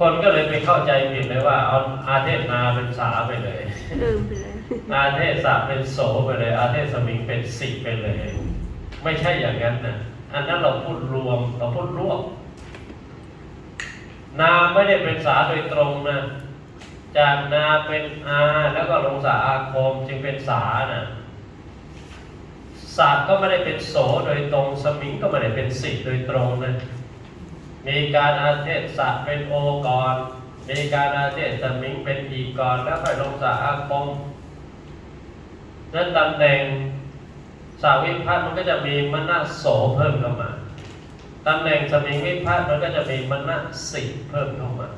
คนก็เลยไปเข้าใจผิดเลยว่าเอาอาเทศนาเป็นสาไปเลยลืมไปเลยอาเทศสาเป็นโสไปเลย อาเทศสมิงเป็นสิไปเลย ไม่ใช่อย่างนั้นนะอันนั้นเราพูดรวมเราพูดรวบนาไม่ได้เป็นสาโดยตรงนะจากนาเป็นอาแล้วก็ลงสาอาคมจึงเป็นสานะสาก็ไม่ได้เป็นโสโดยตรง สมิงก็ไม่ได้เป็นสิโดยตรงนะ มีการอาเทศสะเป็นโอก่อน มีการอาเทศสมิงเป็นอีก่อน แล้วค่อยลงสาอาคมนั้นตำแหน่งสาวิพัฒน์มันก็จะมีมณโสเพิ่มเข้ามา ตำแหน่งสมิงวิพัฒน์มันก็จะมีมณสิเพิ่มเข้ามา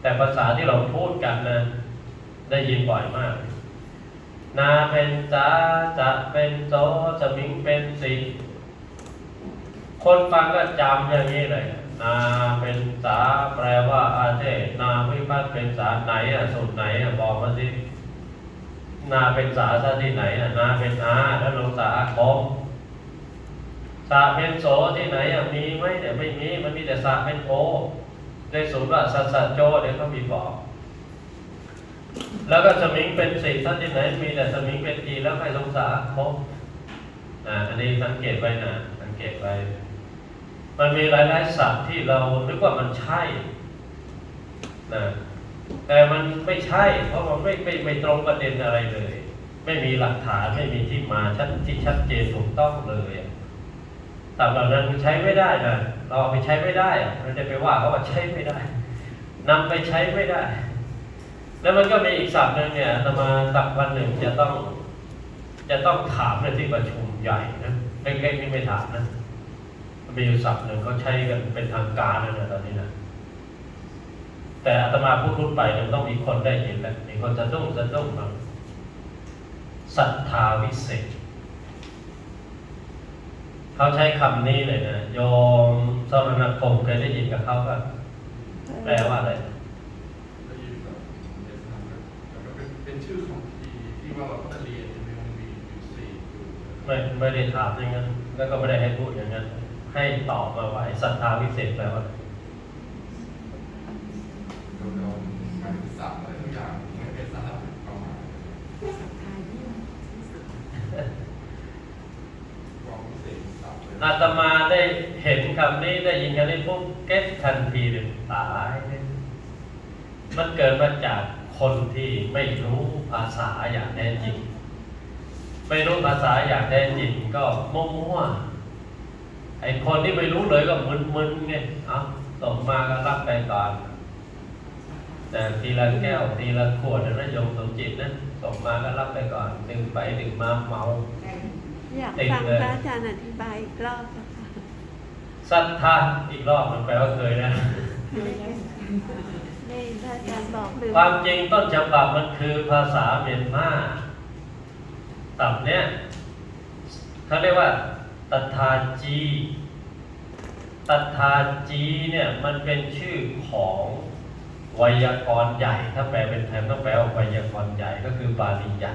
แต่ภาษาที่เราพูดกันนะได้ยินบ่อยมาก นาเป็นจ้าจะเป็นโจสมิงเป็นสิคนฟังก็จำอย่างนี้เลย นาเป็นสาแปลว่าอาเทนาวิพัฒเป็นสาไหนอะสูตรไหนอะบอกมาสินาเป็นสาซะที่ไหนอะนาเป็นอาแล้วลงสาคมสาเป็นโสที่ไหนอะมีไหมเนี่ยไม่มีมันมีแต่สาเป็นโอในสูตรว่าสัสโจเดี๋ยวเขามีบอก แล้วก็สมิงเป็นสี่ท่านที่ไหนมีแต่สมิงเป็นอีแล้วใครลงสาอาคมอ่าอันนี้สังเกตไว้นะสังเกตไว้ มันมีหลายๆศัพท์ที่เรานึกว่ามันใช่นะแต่มันไม่ใช่ เพราะมันไม่ไม่ไม่ตรงประเด็นอะไรเลย ไม่มีหลักฐานไม่มีที่มาชัดที่ชัดเจนถูกต้องเลยอะแต่เหล่านั้นใช้ไม่ได้นะเราเอาไปใช้ไม่ได้เราจะไปว่าเขาว่าใช้ไม่ได้นำไปใช้ไม่ได้ แล้วมันก็มีอีกศัพท์หนึ่งเนี่ยอาตมาสักวันหนึ่งจะต้อง จะต้องถามในที่ประชุมใหญ่นะเล็กๆนี่ไม่ถามนะ มีอยู่ศัพท์หนึ่งเขาใช้กันเป็นทางการแล้วนะตอนนี้นะแต่อาตมาพูดพูดไปมันต้องมีคนได้เห็นแหละมีคนจะดุ้งจะดุ้งบ้างศรัทธาวิเศษเขาใช้คำนี้เลยนะโยมสรณคมเคยได้ยินกับเขาป่ะแปลว่าอะไรได้ยินแบบในสนามแล้วก็เป็นเป็นชื่อของที่ที่ว่าเราก็จะเรียนในมันมีอยู่สี่อยู่ไม่ไม่ได้ถามอย่างนั้น แล้วก็ไม่ได้ให้พูดอย่างนั้น ให้ตอบมาว่าไอ้ศรัทธาวิเศษแปลว่าอะไรเราเราการศึกษาอะไรทุกอย่างไม่เป็นสาระประมาณความพิเศษศัพท์เลยอาตมาได้เห็นคำนี้ได้ยินคำนี้ปุ๊บเก็ตทันทีเลยตายเลยมันเกิดมาจากคนที่ไม่รู้ภาษาอย่างแท้จริง ไม่รู้ภาษาอย่างแท้จริงก็มั่วๆ ไอ้คนที่ไม่รู้เลยก็มึนๆไงเอาส่งมาก็รับไปก่อนแต่ทีละแก้วทีละขวดนะโยมสมจิตนะส่งมาก็รับไปก่อนดึงไปดึงมาเมาอยากติดฟังเลยพระอาจารย์อธิบายอีกรอบนะคะศรัทธาอีกรอบมันแปลว่าเคยนะนี่พระอาจารย์บอกลืมความจริงต้นฉบับมันคือภาษาเมียนมาตับเนี้ยเขาเรียกว่า ตัทาจีตัทาจีเนี่ยมันเป็นชื่อของไวยากรณ์ใหญ่ถ้าแปลเป็นไทยต้องแปลว่าไวยากรณ์ใหญ่ก็คือบาลีใหญ่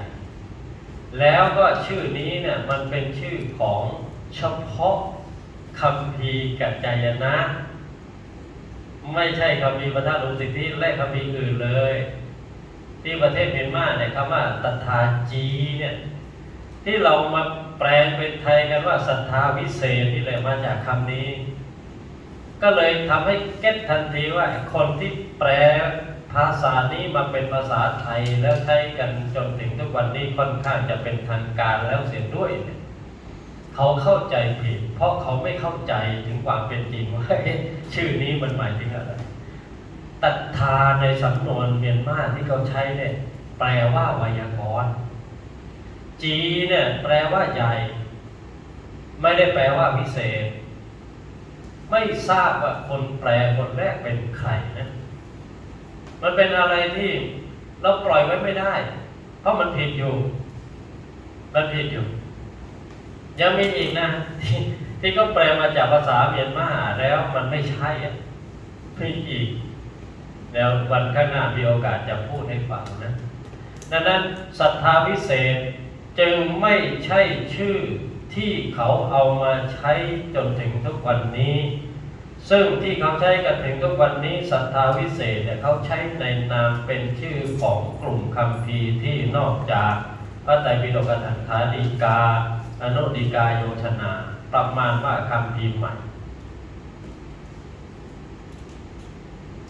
แล้วก็ชื่อนี้เนี่ยมันเป็นชื่อของเฉพาะคำพีกัจจายนะ ไม่ใช่คำพีพระธาตุลุสิทธิและคำพีอื่นเลย ที่ประเทศเมียนมาเนี่ยคำว่าตัทาจีเนี่ยที่เรามา ปลงเป็นไทยกันว่าศรัทธาวิเศษนี่แหละมาจากคำนี้ ก็เลยทำให้เก็ตทันทีว่าคนที่แปลภาษานี้มาเป็นภาษาไทยแล้วใช้กันจนถึงทุกวันนี้ค่อนข้างจะเป็นทางการแล้วเสียด้วย เขาเข้าใจผิด เพราะเขาไม่เข้าใจถึงความเป็นจริงว่าชื่อนี้มันหมายถึงอะไรตัดทาในสำนวนเมียนมาที่เขาใช้เนี่ยแปลว่าไวยากรณ์ จีเนี่ยแปลว่าใหญ่ ไม่ได้แปลว่าพิเศษ ไม่ทราบว่าคนแปลคนแรกเป็นใครนะมันเป็นอะไรที่เราปล่อยไว้ไม่ได้ เพราะมันผิดอยู่ มันผิดอยู่ ยังมีอีกนะที่ที่ก็แปลมาจากภาษาเมียนมาแล้วมันไม่ใช่อะมีอีก แล้ววันข้างหน้ามีโอกาสจะพูดให้ฟังนะดังนั้นศรัทธาวิเศษ จึงไม่ใช่ชื่อที่เขาเอามาใช้จนถึงทุกวันนี้ ซึ่งที่เขาใช้กันถึงทุกวันนี้ศรัทธาวิเศษเนี่ยเขาใช้ในนามเป็นชื่อของกลุ่มคำพีร์ที่นอกจากพระไตรปิฎกอัฏฐาดีกาอนุดีกาโยชนา ประมาณว่าคำพีใหม่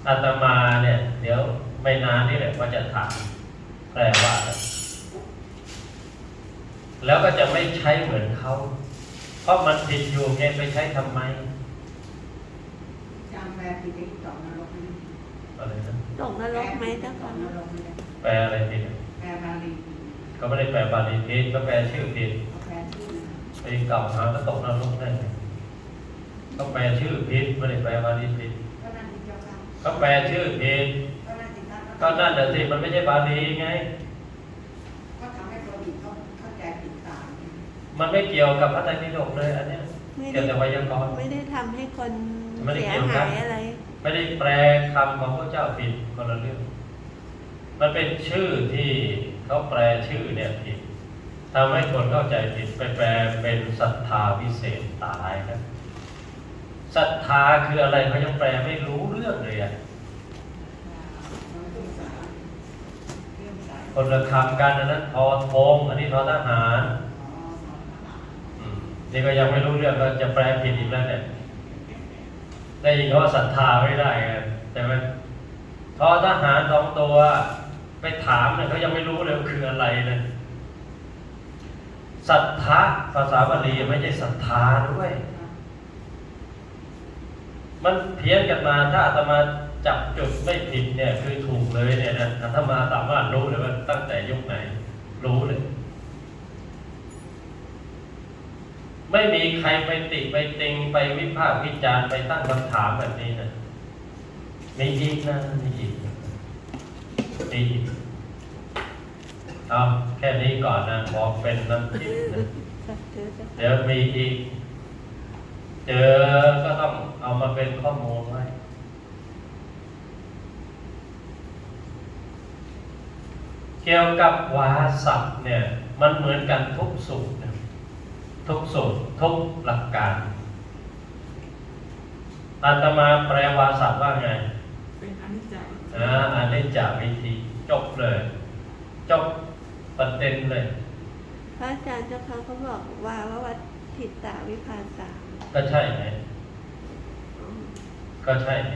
อาตมาเนี่ย เดี๋ยวไม่นานนี่แหละว่าจะถามแปลว่า แล้วก็จะไม่ใช้เหมือนเขา เพราะมันผิดอยู่ไงไปใช้ทำไมจำแบบที่ได้ตกนรกไหมอะไรนะตกนรกไหมเจ้าตค่ะกนรกไหมแปลอะไรผิดแปลบาลีก็ไม่ได้แปลบาลีผิดก็แปลชื่อผิดเขาแปลชื่อนะไปเกล่าวหาก็ตกนรกได้ไงก็แปลชื่อผิดไม่ได้แปลบาลีผิดก็นั่นที่เจ้าค่ะก็แปลชื่อผิดก็นั่นที่ท่านก็นั่นแหละสิมันไม่ใช่บาลีไง ก็ทำให้คนอื่นเขาเข้าใจผิดตามเนี่ย มันไม่เกี่ยวกับพระไตรปิฎกเลยอันเนี้ยไม่เกี่ยวได้แต่ไวยากรณ์ไม่ได้ทำให้คนไม่ได้เสียเกี่ยวกัหานยอะไร ไม่ได้แปลคำของพระเจ้าผิดคนละเรื่อง มันเป็นชื่อที่เขาแปลชื่อเนี่ยผิดทำให้คนเข้าใจผิดไปแปลเป็นศรัทธาวิเศษตายนะศรัทธาคืออะไรเขายังแปลไม่รู้เรื่องเลยอะมันเป็นสายเรื่องสายคนละคำกันอันนั้นทอทงอันนี้ทอทหาร อ๋อสอนทหาร อืม นี่ก็ยังไม่รู้เรื่องก็จะแปลผิดอีกแล้วเนี่ยได้ยินเขาว่าศรัทธาไม่ได้ไงแต่มันทอทหารสองตัว ไปถามเนี่ยเขายังไม่รู้เลยว่าคืออะไรเลยศรัทธาภาษาบาลีไม่ใช่ศรัทธาด้วย มันเพี้ยนกันมาถ้าอาตมาจับจุดไม่ผิดเนี่ยคือถูกเลยเนี่ยนะอาตมาสามารถรู้เลยว่าตั้งแต่ยุคไหนรู้เลย ไม่มีใครไปติไปติงไปวิพากษ์วิจารณ์ไปตั้งคำถามแบบนี้นะมีอีกนะมีอีกมีอีกเอาแค่นี้ก่อนนะบอกเป็นน้ำจิ้มนะสัตว์เจอจะเดี๋ยวมีอีก เจอก็ต้องเอามาเป็นข้อมูลไว้เกี่ยวกับวาสับเนี่ย มันเหมือนกันทุกสูตรนะ ทุกสูตรทุกหลักการอาตมาแปลวาสับว่าไง เป็นอนิจจาอ่าอันนี้จากวิธีจบเลย จบประเด็นเลย พระอาจารย์เจ้าค่ะเขาบอกว่าว่าวัดทิตาวิภาสาก็ใช่ไหมก็ใช่ไง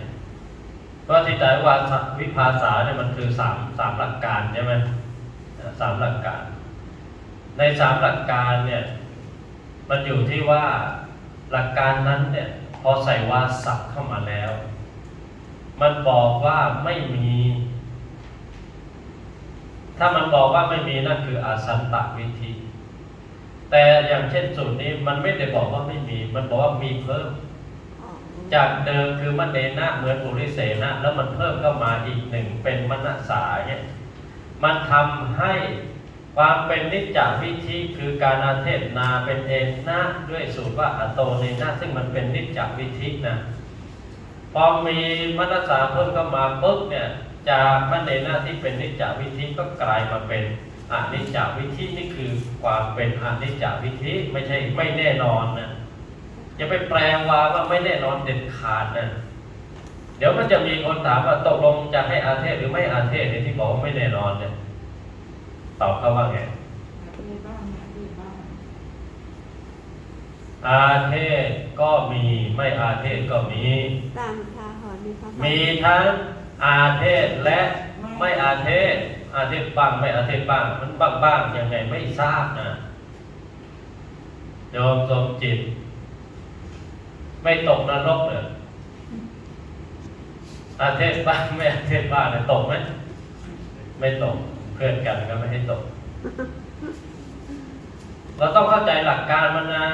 เพราะที่แต่ว่าวิภาษาเนี่ยมันคือสามสามหลักการใช่ไหมอ่าสามหลักการ ในสามหลักการเนี่ย มันอยู่ที่ว่าหลักการนั้นเนี่ยพอใส่วาสับเข้ามาแล้ว มันบอกว่าไม่มี ถ้ามันบอกว่าไม่มีนั่นคืออาสันตะวิธี แต่อย่างเช่นสูตรนี้มันไม่ได้บอกว่าไม่มี มันบอกว่ามีเพิ่ม จากเดิมคือมันเดนะเหมือนปุริเสนะแล้วมันเพิ่มเข้ามาอีกหนึ่งเป็นมณสาเนี่ยมันทำให้ ความเป็นนิจจาวิธีคือการอาเทศนาเป็นเอนนะด้วยสูตรว่าอโตเนนะซึ่งมันเป็นนิจจาวิธีนะพอมีมณสาเพิ่มเข้ามาปุ๊บเนี่ยจากมันเดนะที่เป็นนิจจาวิธีก็กลายมาเป็นอนิจจาวิธีนี่คือความเป็นอนิจจาวิธีไม่ใช่ไม่แน่นอนนะอย่าไปแปลว่าว่าไม่แน่นอนเด็ดขาดนะเดี๋ยวมันจะมีคนถามว่าตกลงจะให้อาเทศหรือไม่อาเทศในที่บอกว่าไม่แน่นอนเนี่ย ตอบเขาว่าไงในบ้านเนี่ยที่บ้านอาเทศก็มีไม่อาเทศก็มี ตามทาหรณ์มีพระมีทั้งอาเทศและไม่อาเทศ อาเทศบ้างไม่อาเทศบ้าง มันบ้างบ้างยังไงไม่ทราบนะโยมสมจิต ไม่ตกนรกเลยอาเทศบ้างไม่อาเทศบ้างเนี่ยตกไหมไม่ตก เพื่อนกันก็ไม่ให้ตก เราต้องเข้าใจหลักการมันนะ